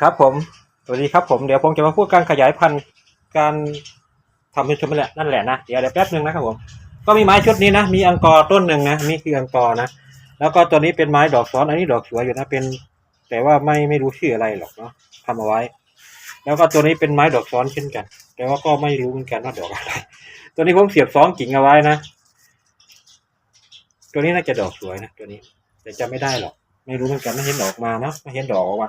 ครับผมสวัสดีครับผมเดี๋ยวผมจะมาพูดการขยายพันธุ์การทำเป็นชุดนั่นแหละนั่นแหละนะเดี๋ยวเดี๋ยวแป๊บนึงนะครับผมก็มีไม้ชุดนี้นะ มีอังกอร์ต้นหนึ่งนะนี่คืออังกอร์นะแล้วก็ตัวนี้เป็นไม้ดอกซ้อนอันนี้ดอกสวยอยู่นะเป็น แต่ว่าไม่ไม่รู้ชื่ออะไรหรอกเนาะทำเอาไว้ แล้วก็ตัวนี้เป็นไม้ดอกซ้อนเช่นกัน แต่ว่าก็ไม่รู้เหมือนกันว่าดอกอะไร ตัวนี้ผมเสียบสองกิ่งเอาไว้นะตัวนี้น่าจะดอกสวยนะตัวนี้ แต่จำไม่ได้หรอก ไม่รู้เหมือนกันไม่เห็นดอกมานะไม่เห็นดอกออกมา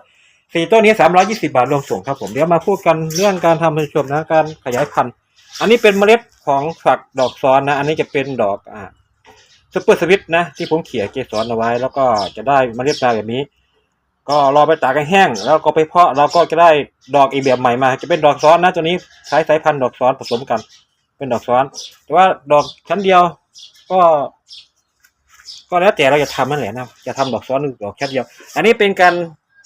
สี่ต้นนี้สามร้อยี่สิบาทรวมส่งครับผมเดี๋ยวมาพูดกันเรื่องการทำเป็นชมนะการขยายพันธุ์ อันนี้เป็นเมล็ดของฝักดอกซ้อนนะ อันนี้จะเป็นดอกอ่าซุปเปอร์สวิตนะที่ผมเขี่ยเกสรเอาไว้ แล้วก็จะได้เมล็ดมาแบบนี้ ก็รอไปตากให้แห้ง แล้วก็ไปเพาะเราก็จะได้ดอกอีกแบบใหม่มา จะเป็นดอกซ้อนนะตัวนี้ใช้สายพันธุ์ดอกซ้อนผสมกัน เป็นดอกซ้อน แต่ว่าดอกชั้นเดียวก็ก็แล้วแต่เราจะทำนั่นแหละนะ จะทำดอกซ้อนหรือดอกแค่เดียว อันนี้เป็นการ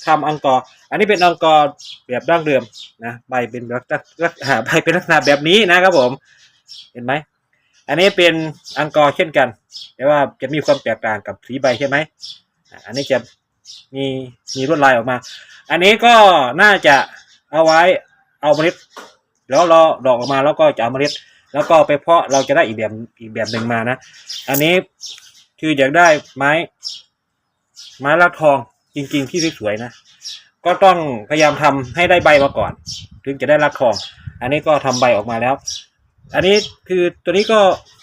ทำอังกอร์ อันนี้เป็นอังกอร์แบบดั้งเดิมนะใบเป็นลักษณะใบเป็นลักษณะแบบนี้นะครับผม เห็นไหม อันนี้เป็นอังกอร์เช่นกัน แต่ว่าจะมีความแตกต่างกับสีใบใช่ไหม อันนี้จะมีมีลวดลายออกมา อันนี้ก็น่าจะเอาไว้เอาเมล็ดแล้วรอดอกออกมาแล้วก็จะเอาเมล็ด แล้วก็ไปเพาะเราจะได้อีกแบบอีกแบบหนึ่งมานะ อันนี้คืออยากได้ไม้ ไม้ลักทอง จริง ๆ ที่สวยๆนะ ก็ต้องพยายามทำให้ได้ใบมาก่อน ถึงจะได้ลักทอง อันนี้ก็ทำใบออกมาแล้ว อันนี้คือตัวนี้ก็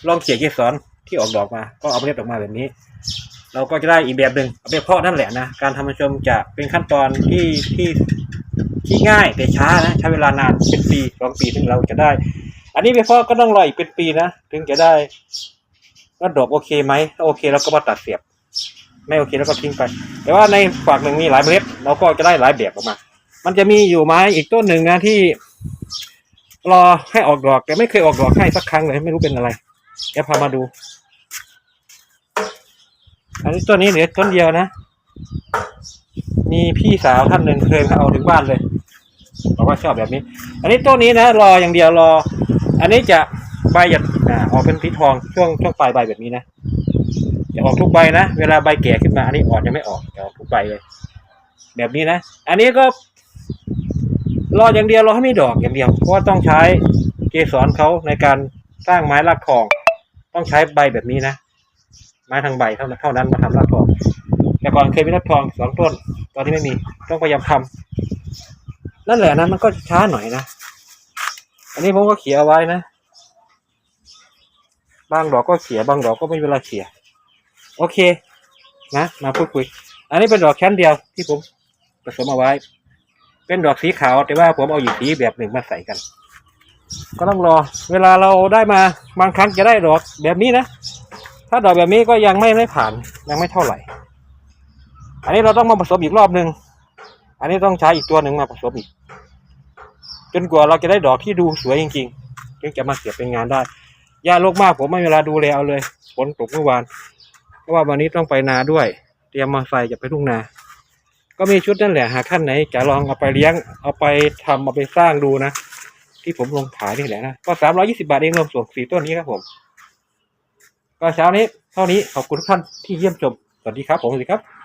ลองเขียเกสรที่ออกดอกมา ก็เอาเมล็ดออกมาแบบนี้ เราก็จะได้อีกแบบหนึ่งเอาไปเพาะนั่นแหละนะ การทำมันชมจะเป็นขั้นตอนที่ที่ที่ง่ายแต่ช้านะใช้เวลานานเป็นปีสองปีถึงเราจะได้ อันนี้ไปเพาะก็ต้องรออีกเป็นปีนะถึงจะได้ว่าดอกโอเคไหมถ้าโอเคเราก็มาตัดเสียบ ไม่โอเคแล้วก็ทิ้งไป แต่ว่าในฝักหนึ่งมีหลายเมล็ดเราก็จะได้หลายแบบออกมา มันจะมีอยู่ไม้อีกต้นหนึ่งนะที่รอให้ออกดอกแต่ไม่เคยออกดอกให้สักครั้งเลยไม่รู้เป็นอะไรเดี๋ยวพามาดู อันนี้ต้นนี้เหลือต้นเดียวนะ มีพี่สาวท่านหนึ่งเคยมาเอาถึงบ้านเลยบอกว่าชอบแบบนี้ อันนี้ต้นนี้นะ รออย่างเดียวรอ อันนี้จะใบจะอ่าออกเป็นสีทองช่วงช่วงปลายใบแบบนี้นะ จะออกทุกใบนะ เวลาใบแก่ขึ้นมา อันนี้อ่อนยังไม่ออกจะออกทุกใบเลย แบบนี้นะ อันนี้ก็รออย่างเดียวรอให้มีดอกอย่างเดียว เพราะว่าต้องใช้เกสรเขาในการสร้างไม้รากทอง ต้องใช้ใบแบบนี้นะ ไม้ทางใบเท่านั้นเท่านั้นมาทำรากทอง แต่ก่อนเคยมีรากทองสองต้น ตอนนี้ไม่มี ต้องพยายามทำนั่นแหละนะมันก็ช้าหน่อยนะ อันนี้ผมก็เขียนเอาไว้นะ บางดอกก็เขียบางดอกก็ไม่เวลาเขีย โอเค นะ มาพูดคุย อันนี้เป็นดอกชั้นเดียวที่ผมผสมเอาไว้ เป็นดอกสีขาวแต่ว่าผมเอาอีกสีแบบหนึ่งมาใส่กัน ก็ต้องรอ เวลาเราได้มาบางครั้งจะได้ดอกแบบนี้นะ ถ้าดอกแบบนี้ก็ยังไม่ไม่ผ่านยังไม่เท่าไหร่ อันนี้เราต้องมาผสมอีกรอบหนึ่งอันนี้ต้องใช้อีกตัวหนึ่งมาผสมอีก จนกว่าเราจะได้ดอกที่ดูสวยจริงๆถึงจะมาเสียบเป็นงานได้ยาโรคมากผมไม่เวลาดูแลเอาเลยฝนตกเมื่อวาน ราะว่าวันนี้ต้องไปนาด้วย เตรียมมาใส่จะไปทุ่งนา ก็มีชุดนั่นแหละหากท่านไหนจะลองเอาไปเลี้ยง เอาไปทำเอาไปสร้างดูนะ ที่ผมลงขายนี่แหละนะ ก็สามร้อยี่สิบาทเองรวมส่งสี่ต้นนี้ครับผม ก็เช้านี้เท่านี้ขอบคุณทุกท่านที่เยี่ยมชม สวัสดีครับผมสวัสดีครับ